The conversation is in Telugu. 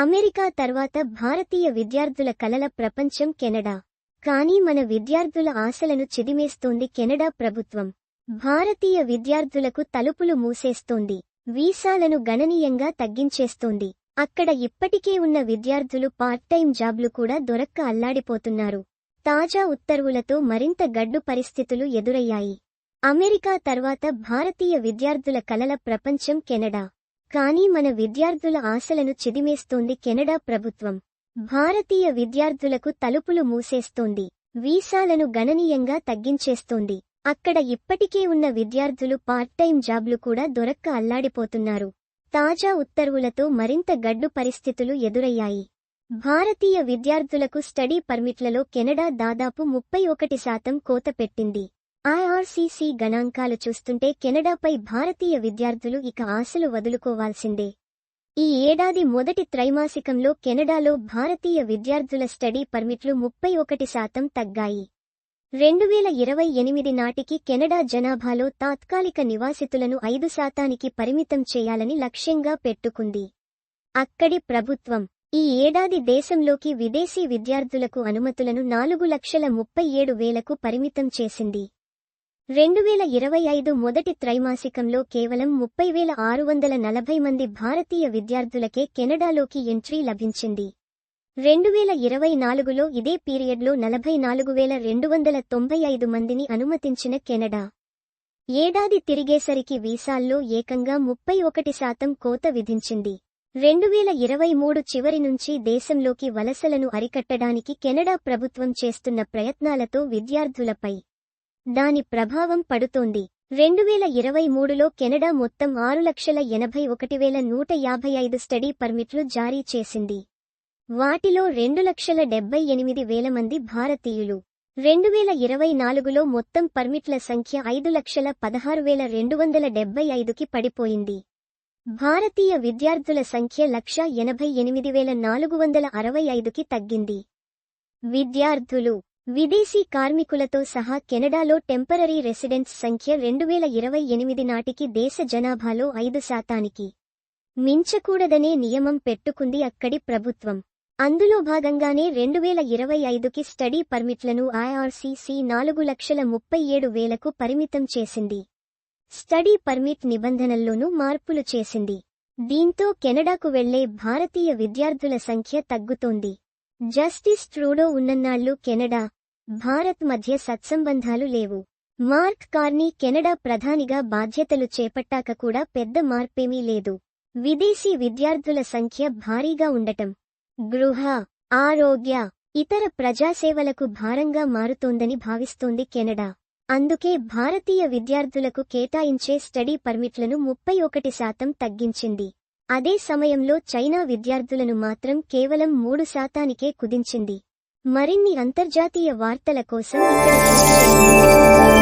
అమెరికా తర్వాత భారతీయ విద్యార్థుల కలల ప్రపంచం కెనడా. కానీ మన విద్యార్థుల ఆశలను చిదిమేస్తోంది కెనడా ప్రభుత్వం. భారతీయ విద్యార్థులకు తలుపులు మూసేస్తోంది. వీసాలను గణనీయంగా తగ్గించేస్తోంది. అక్కడ ఇప్పటికే ఉన్న విద్యార్థులు పార్ట్ టైం జాబ్లు కూడా దొరక్క అల్లాడిపోతున్నారు. తాజా ఉత్తర్వులతో మరింత గడ్డు పరిస్థితులు ఎదురయ్యాయి. అమెరికా తర్వాత భారతీయ విద్యార్థుల కలల ప్రపంచం కెనడా. కానీ మన విద్యార్థుల ఆశలను చిదిమేస్తోంది కెనడా ప్రభుత్వం. భారతీయ విద్యార్థులకు తలుపులు మూసేస్తోంది. వీసాలను గణనీయంగా తగ్గించేస్తోంది. అక్కడ ఇప్పటికే ఉన్న విద్యార్థులు పార్ట్ టైం జాబ్లు కూడా దొరక్క అల్లాడిపోతున్నారు. తాజా ఉత్తర్వులతో మరింత గడ్డు పరిస్థితులు ఎదురయ్యాయి. భారతీయ విద్యార్థులకు స్టడీ పర్మిట్లలో కెనడా దాదాపు ముప్పై ఒకటి శాతం కోత పెట్టింది. ఐఆర్సీసీ గణాంకాలు చూస్తుంటే కెనడాపై భారతీయ విద్యార్థులు ఇక ఆశలు వదులుకోవాల్సిందే. ఈ ఏడాది మొదటి త్రైమాసికంలో కెనడాలో భారతీయ విద్యార్థుల స్టడీ పర్మిట్లు ముప్పై ఒకటి శాతం తగ్గాయి. రెండు వేల ఇరవై ఎనిమిది నాటికి కెనడా జనాభాలో తాత్కాలిక నివాసితులను ఐదు శాతానికి పరిమితం చేయాలని లక్ష్యంగా పెట్టుకుంది. అక్కడి ప్రభుత్వం ఈ ఏడాది దేశంలోకి విదేశీ విద్యార్థులకు అనుమతులను నాలుగు లక్షల ముప్పై ఏడు వేలకు పరిమితం చేసింది. రెండు వేల ఇరవై ఐదు మొదటి త్రైమాసికంలో కేవలం ముప్పై వేల ఆరు వందల నలభై మంది భారతీయ విద్యార్థులకే కెనడాలోకి ఎంట్రీ లభించింది. రెండు వేల ఇరవై నాలుగులో ఇదే పీరియడ్లో నలభై నాలుగు వేల రెండు వందల తొంభై ఐదు మందిని అనుమతించిన కెనడా. ఏడాది తిరిగేసరికి వీసాల్లో ఏకంగా ముప్పై ఒకటి శాతం కోత విధించింది. రెండు వేల ఇరవై మూడు చివరి నుంచి దేశంలోకి వలసలను అరికట్టడానికి కెనడా ప్రభుత్వం చేస్తున్న ప్రయత్నాలతో విద్యార్థులపై దాని ప్రభావం పడుతోంది. రెండు వేల ఇరవై మూడులో కెనడా మొత్తం ఆరు లక్షల ఎనభై ఒకటి వేల నూట యాభై ఐదు స్టడీ పర్మిట్లు జారీ చేసింది. వాటిలో రెండు లక్షల డెబ్బై ఎనిమిది వేల మంది భారతీయులు. రెండు వేల ఇరవై నాలుగులో మొత్తం పర్మిట్ల సంఖ్య ఐదు లక్షల పదహారు వేల రెండు వందల డెబ్బై ఐదుకి పడిపోయింది. భారతీయ విద్యార్థుల సంఖ్య లక్ష ఎనభై ఎనిమిది వేల నాలుగు వందల అరవై ఐదుకి తగ్గింది. విద్యార్థులు విదేశీ కార్మికులతో సహా కెనడాలో టెంపరరీ రెసిడెంట్స్ సంఖ్య రెండు వేల ఇరవై ఎనిమిది నాటికి దేశ జనాభాలో ఐదు శాతానికి మించకూడదనే నియమం పెట్టుకుంది అక్కడి ప్రభుత్వం. అందులో భాగంగానే రెండు వేల ఇరవై ఐదుకి స్టడీ పర్మిట్లను ఐఆర్సీసీ నాలుగు లక్షల ముప్పై ఏడు వేలకు పరిమితం చేసింది. స్టడీ పర్మిట్ నిబంధనల్లోనూ మార్పులు చేసింది. దీంతో కెనడాకు వెళ్ళే భారతీయ విద్యార్థుల సంఖ్య తగ్గుతోంది. జస్టిస్ ట్రూడో ఉన్నన్నాళ్ళు కెనడా భారత్ మధ్య సత్సంబంధాలు లేవు. మార్క్ కార్నీ కెనడా ప్రధానిగా బాధ్యతలు చేపట్టాక కూడా పెద్ద మార్పేమీ లేదు. విదేశీ విద్యార్థుల సంఖ్య భారీగా ఉండటం గృహ ఆరోగ్య ఇతర ప్రజాసేవలకు భారంగా మారుతోందని భావిస్తోంది కెనడా. అందుకే భారతీయ విద్యార్థులకు కేటాయించే స్టడీ పర్మిట్లను ముప్పై ఒకటి శాతం తగ్గించింది. అదే సమయంలో చైనా విద్యార్థులను మాత్రం కేవలం మూడు శాతానికే కుదించింది. మరిన్ని అంతర్జాతీయ వార్తల కోసం ఇక్కడ